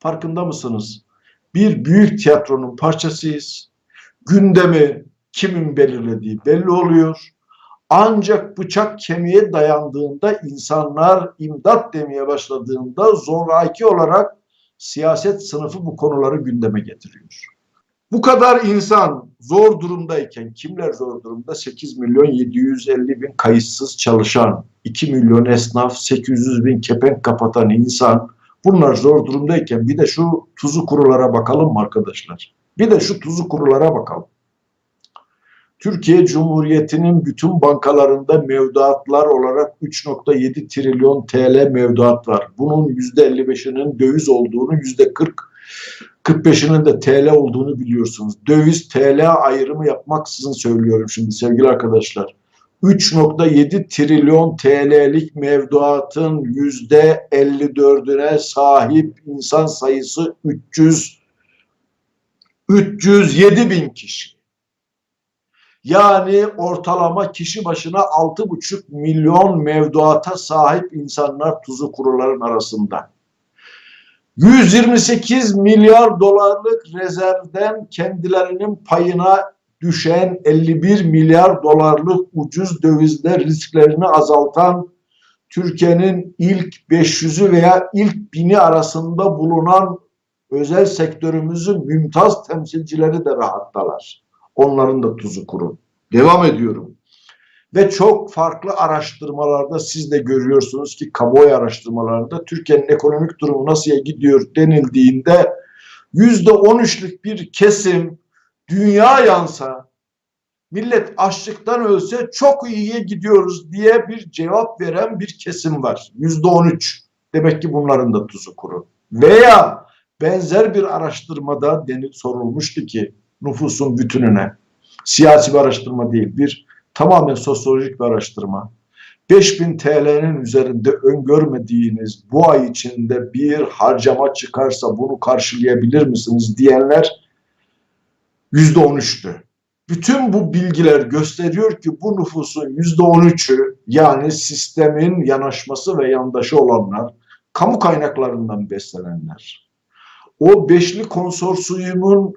Farkında mısınız? Bir büyük tiyatronun parçasıyız. Gündemi kimin belirlediği belli oluyor. Ancak bıçak kemiğe dayandığında insanlar imdat demeye başladığında zoraki olarak siyaset sınıfı bu konuları gündeme getiriyor. Bu kadar insan zor durumdayken kimler zor durumda? 8 milyon 750 bin kayıtsız çalışan, 2 milyon esnaf, 800 bin kepenk kapatan insan bunlar zor durumdayken bir de şu tuzu kurulara bakalım mı arkadaşlar? Bir de şu tuzu kurulara bakalım. Türkiye Cumhuriyeti'nin bütün bankalarında mevduatlar olarak 3.7 trilyon TL mevduat var. Bunun %55'inin döviz olduğunu, %40 45'inin de TL olduğunu biliyorsunuz. Döviz TL ayrımı yapmaksızın söylüyorum şimdi sevgili arkadaşlar. 3.7 trilyon TL'lik mevduatın %54'üne sahip insan sayısı 300 307 bin kişi. Yani ortalama kişi başına 6,5 milyon mevduata sahip insanlar tuzu kuruların arasında. 128 milyar dolarlık rezervden kendilerinin payına düşen 51 milyar dolarlık ucuz dövizle risklerini azaltan Türkiye'nin ilk 500'ü veya ilk 1000'i arasında bulunan özel sektörümüzün mümtaz temsilcileri de rahattalar. Onların da tuzu kuru. Devam ediyorum. Ve çok farklı araştırmalarda siz de görüyorsunuz ki kamuoyu araştırmalarında Türkiye'nin ekonomik durumu nasıl gidiyor denildiğinde yüzde on üçlük bir kesim dünya yansa millet açlıktan ölse çok iyiye gidiyoruz diye bir cevap veren bir kesim var. Yüzde on üç. Demek ki bunların da tuzu kuru. Veya benzer bir araştırmada denil sorulmuştu ki nüfusun bütününe siyasi bir araştırma değil bir tamamen sosyolojik bir araştırma. 5000 TL'nin üzerinde öngörmediğiniz bu ay içinde bir harcama çıkarsa bunu karşılayabilir misiniz diyenler %13'tü. Bütün bu bilgiler gösteriyor ki bu nüfusun %13'ü yani sistemin yanaşması ve yandaşı olanlar, kamu kaynaklarından beslenenler. O beşli konsorsiyumun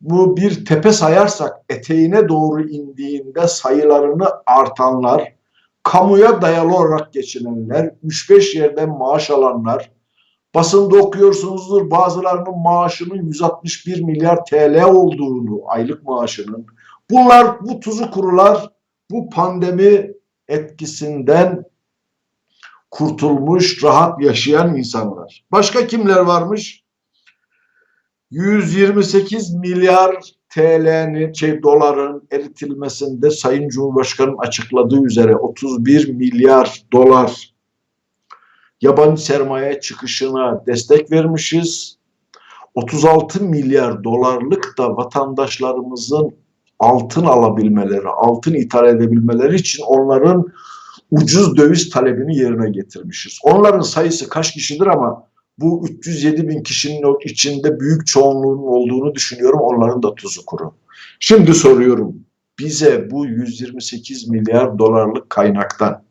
bu bir tepe sayarsak eteğine doğru indiğinde sayılarını artanlar, kamuya dayalı olarak geçinenler, 3-5 yerden maaş alanlar, basında okuyorsunuzdur bazılarının maaşının 161 milyar TL olduğunu, aylık maaşının. Bunlar bu tuzu kurular bu pandemi etkisinden kurtulmuş, rahat yaşayan insanlar. Başka kimler varmış? 128 milyar TL'nin şey doların eritilmesinde Sayın Cumhurbaşkanı'nın açıkladığı üzere 31 milyar dolar yabancı sermaye çıkışına destek vermişiz. 36 milyar dolarlık da vatandaşlarımızın altın alabilmeleri, altın ithal edebilmeleri için onların ucuz döviz talebini yerine getirmişiz. Onların sayısı kaç kişidir ama bu 307 bin kişinin içinde büyük çoğunluğun olduğunu düşünüyorum. Onların da tuzu kuru. Şimdi soruyorum. Bize bu 128 milyar dolarlık kaynaktan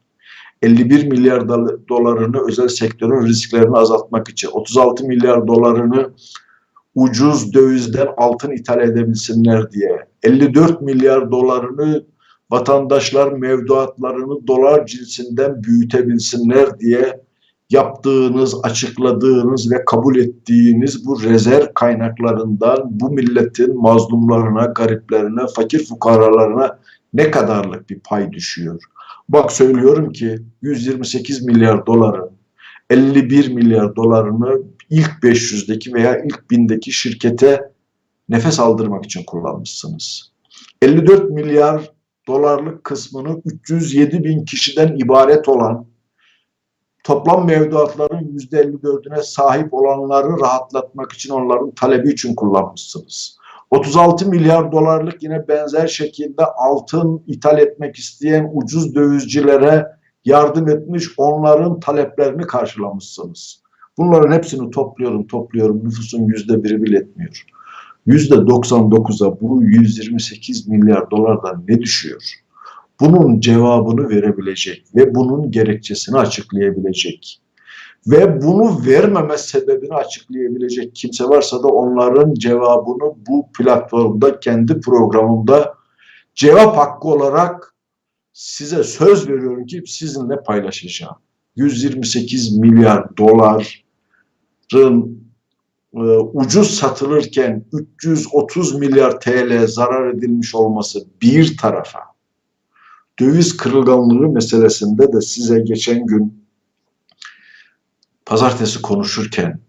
51 milyar dolarını özel sektörün risklerini azaltmak için 36 milyar dolarını ucuz dövizden altın ithal edebilsinler diye 54 milyar dolarını vatandaşlar mevduatlarını dolar cinsinden büyütebilsinler diye yaptığınız, açıkladığınız ve kabul ettiğiniz bu rezerv kaynaklarından bu milletin mazlumlarına, gariplerine, fakir fukaralarına ne kadarlık bir pay düşüyor? Bak söylüyorum ki 128 milyar doların 51 milyar dolarını ilk 500'deki veya ilk 1000'deki şirkete nefes aldırmak için kullanmışsınız. 54 milyar dolarlık kısmını 307 bin kişiden ibaret olan toplam mevduatların %54'üne sahip olanları rahatlatmak için onların talebi için kullanmışsınız. 36 milyar dolarlık yine benzer şekilde altın ithal etmek isteyen ucuz dövizcilere yardım etmiş, onların taleplerini karşılamışsınız. Bunların hepsini topluyorum, topluyorum. Nüfusun yüzde biri bile etmiyor. Yüzde 99'a bu 128 milyar dolardan ne düşüyor? Bunun cevabını verebilecek ve bunun gerekçesini açıklayabilecek Ve bunu vermeme sebebini açıklayabilecek kimse varsa da onların cevabını bu platformda kendi programımda cevap hakkı olarak size söz veriyorum ki sizinle paylaşacağım. 128 milyar doların e, ucuz satılırken 330 milyar TL zarar edilmiş olması bir tarafa döviz kırılganlığı meselesinde de size geçen gün pazartesi konuşurken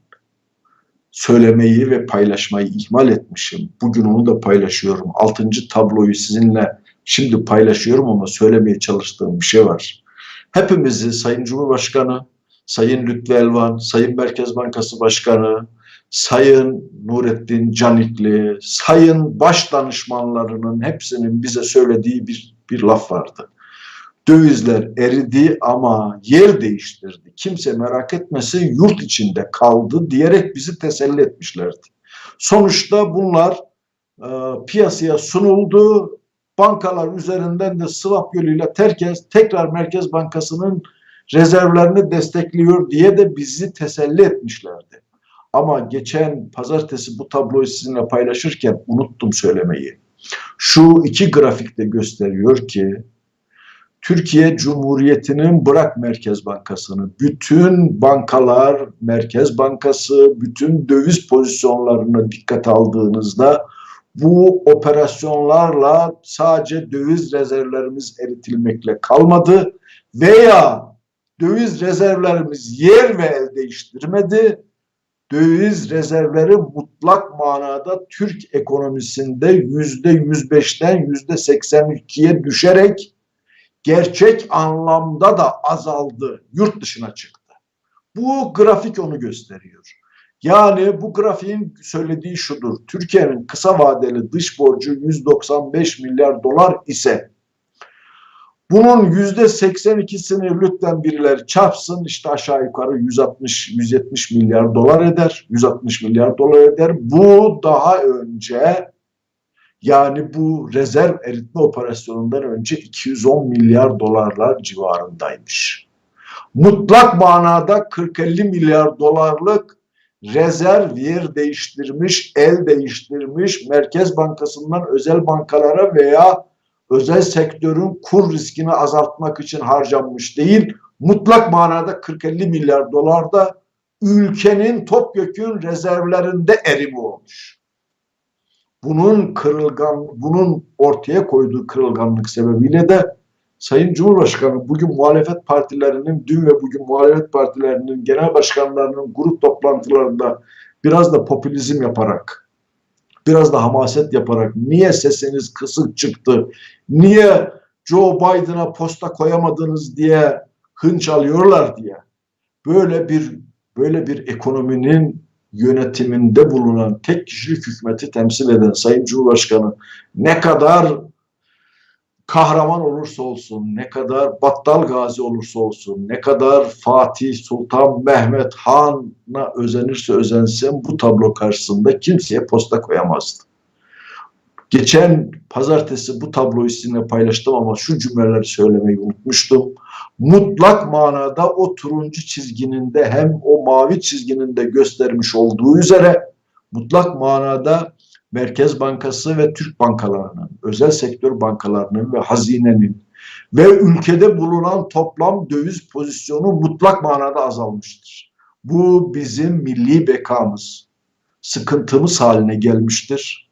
söylemeyi ve paylaşmayı ihmal etmişim. Bugün onu da paylaşıyorum. Altıncı tabloyu sizinle şimdi paylaşıyorum ama söylemeye çalıştığım bir şey var. Hepimizi Sayın Cumhurbaşkanı, Sayın Lütfü Elvan, Sayın Merkez Bankası Başkanı, Sayın Nurettin Canikli, Sayın Baş Danışmanlarının hepsinin bize söylediği bir, bir laf vardı. Dövizler eridi ama yer değiştirdi. Kimse merak etmesin yurt içinde kaldı diyerek bizi teselli etmişlerdi. Sonuçta bunlar e, piyasaya sunuldu. Bankalar üzerinden de swap yoluyla terkez, tekrar Merkez Bankası'nın rezervlerini destekliyor diye de bizi teselli etmişlerdi. Ama geçen pazartesi bu tabloyu sizinle paylaşırken unuttum söylemeyi. Şu iki grafikte gösteriyor ki Türkiye Cumhuriyeti'nin bırak Merkez Bankası'nı, bütün bankalar, Merkez Bankası, bütün döviz pozisyonlarına dikkat aldığınızda bu operasyonlarla sadece döviz rezervlerimiz eritilmekle kalmadı veya döviz rezervlerimiz yer ve el değiştirmedi. Döviz rezervleri mutlak manada Türk ekonomisinde yüzde yüz beşten yüzde seksen ikiye düşerek gerçek anlamda da azaldı, yurt dışına çıktı. Bu grafik onu gösteriyor. Yani bu grafiğin söylediği şudur. Türkiye'nin kısa vadeli dış borcu 195 milyar dolar ise bunun yüzde 82'sini lütfen birileri çarpsın işte aşağı yukarı 160-170 milyar dolar eder. 160 milyar dolar eder. Bu daha önce yani bu rezerv eritme operasyonundan önce 210 milyar dolarlar civarındaymış. Mutlak manada 40-50 milyar dolarlık rezerv yer değiştirmiş, el değiştirmiş, Merkez Bankası'ndan özel bankalara veya özel sektörün kur riskini azaltmak için harcanmış değil, mutlak manada 40-50 milyar dolarda ülkenin topyekün rezervlerinde erimi olmuş bunun kırılgan, bunun ortaya koyduğu kırılganlık sebebiyle de Sayın Cumhurbaşkanı bugün muhalefet partilerinin, dün ve bugün muhalefet partilerinin genel başkanlarının grup toplantılarında biraz da popülizm yaparak, biraz da hamaset yaparak niye sesiniz kısık çıktı, niye Joe Biden'a posta koyamadınız diye hınç alıyorlar diye böyle bir böyle bir ekonominin yönetiminde bulunan tek kişilik hükümeti temsil eden Sayın Cumhurbaşkanı ne kadar kahraman olursa olsun, ne kadar battal gazi olursa olsun, ne kadar Fatih Sultan Mehmet Han'a özenirse özensin bu tablo karşısında kimseye posta koyamazdı. Geçen pazartesi bu tabloyu sizinle paylaştım ama şu cümleleri söylemeyi unutmuştum. Mutlak manada o turuncu çizginin de hem o mavi çizginin de göstermiş olduğu üzere mutlak manada Merkez Bankası ve Türk bankalarının, özel sektör bankalarının ve hazinenin ve ülkede bulunan toplam döviz pozisyonu mutlak manada azalmıştır. Bu bizim milli bekamız, sıkıntımız haline gelmiştir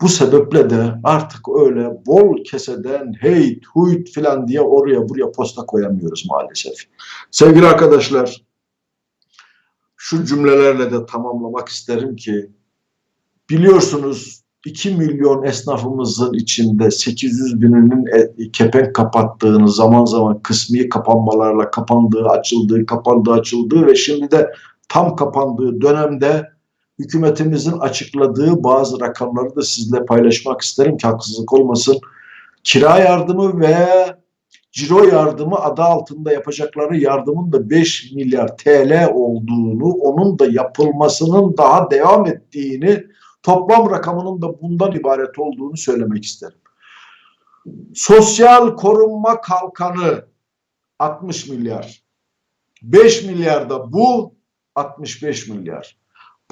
bu sebeple de artık öyle bol keseden heyt huyt filan diye oraya buraya posta koyamıyoruz maalesef. Sevgili arkadaşlar şu cümlelerle de tamamlamak isterim ki biliyorsunuz 2 milyon esnafımızın içinde 800 bininin e, kepenk kapattığını zaman zaman kısmi kapanmalarla kapandığı, açıldığı, kapandığı, açıldığı ve şimdi de tam kapandığı dönemde hükümetimizin açıkladığı bazı rakamları da sizle paylaşmak isterim ki haksızlık olmasın. Kira yardımı ve ciro yardımı adı altında yapacakları yardımın da 5 milyar TL olduğunu, onun da yapılmasının daha devam ettiğini, toplam rakamının da bundan ibaret olduğunu söylemek isterim. Sosyal korunma kalkanı 60 milyar. 5 milyarda bu 65 milyar.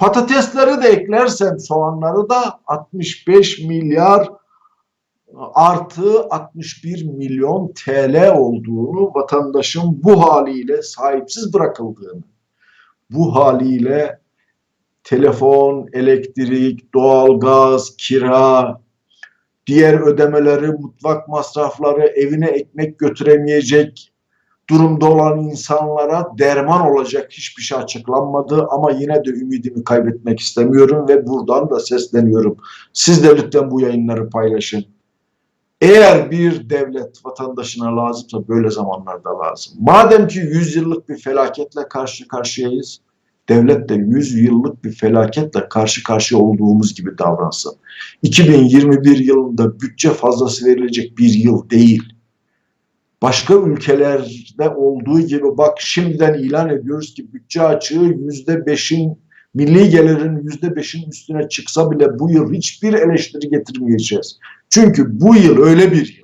Patatesleri de eklersem soğanları da 65 milyar artı 61 milyon TL olduğunu vatandaşın bu haliyle sahipsiz bırakıldığını bu haliyle telefon, elektrik, doğalgaz, kira, diğer ödemeleri, mutfak masrafları, evine ekmek götüremeyecek durumda olan insanlara derman olacak hiçbir şey açıklanmadı ama yine de ümidimi kaybetmek istemiyorum ve buradan da sesleniyorum. Siz de lütfen bu yayınları paylaşın. Eğer bir devlet vatandaşına lazımsa böyle zamanlarda lazım. Madem ki 100 yıllık bir felaketle karşı karşıyayız, devlet de 100 yıllık bir felaketle karşı karşıya olduğumuz gibi davransın. 2021 yılında bütçe fazlası verilecek bir yıl değil. Başka ülkelerde olduğu gibi bak şimdiden ilan ediyoruz ki bütçe açığı %5'in milli gelirin %5'in üstüne çıksa bile bu yıl hiçbir eleştiri getirmeyeceğiz. Çünkü bu yıl öyle bir yıl.